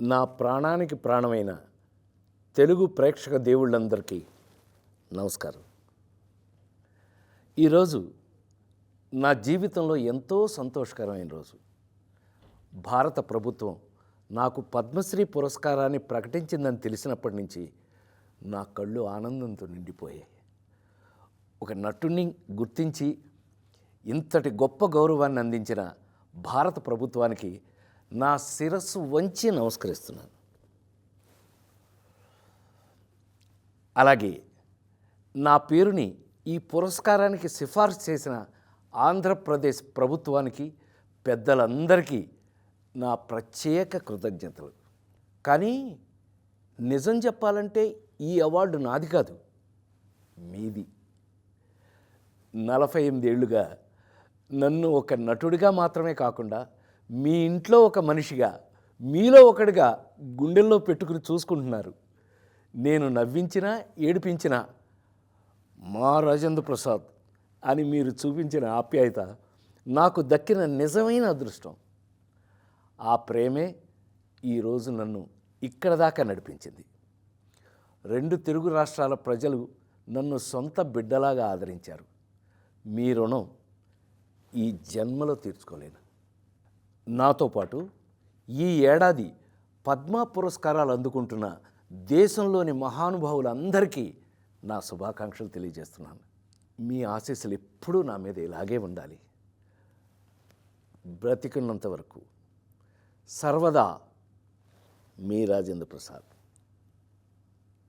నా ప్రాణానికి ప్రాణమైన తెలుగు ప్రేక్షక దేవుళ్ళందరికీ నమస్కారం. ఈరోజు నా జీవితంలో ఎంతో సంతోషకరమైన రోజు. భారత ప్రభుత్వం నాకు పద్మశ్రీ పురస్కారాన్ని ప్రకటించిందని తెలిసినప్పటి నుంచి నా కళ్ళు ఆనందంతో నిండిపోయాయి. ఒక నటుని గుర్తించి ఇంతటి గొప్ప గౌరవాన్ని అందించిన భారత ప్రభుత్వానికి నా శిరస్సు వంచి నమస్కరిస్తున్నాను. అలాగే నా పేరుని ఈ పురస్కారానికి సిఫార్సు చేసిన ఆంధ్రప్రదేశ్ ప్రభుత్వానికి పెద్దలందరికీ నా ప్రత్యేక కృతజ్ఞతలు. కానీ నిజం చెప్పాలంటే ఈ అవార్డు నాది కాదు మీది. నలభై ఎనిమిదేళ్ళుగా నన్ను ఒక నటుడిగా మాత్రమే కాకుండా మీ ఇంట్లో ఒక మనిషిగా మీలో ఒకడిగా గుండెల్లో పెట్టుకుని చూసుకుంటున్నారు. నేను నవ్వించినా ఏడిపించినా మా రాజేంద్ర ప్రసాద్ అని మీరు చూపించిన ఆప్యాయత నాకు దక్కిన నిజమైన అదృష్టం. ఆ ప్రేమే ఈరోజు నన్ను ఇక్కడ దాకా నడిపించింది. రెండు తెలుగు రాష్ట్రాల ప్రజలు నన్ను సొంత బిడ్డలాగా ఆదరించారు. మీ రుణం ఈ జన్మలో తీర్చుకోలేను. నాతో పాటు ఈ ఏడాది పద్మ పురస్కారాలు అందుకుంటున్న దేశంలోని మహానుభావులందరికీ నా శుభాకాంక్షలు తెలియజేస్తున్నాను. మీ ఆశీస్సులు ఎప్పుడూ నా మీద ఇలాగే ఉండాలి. బ్రతికున్నంత వరకు సర్వదా మీ రాజేంద్ర ప్రసాద్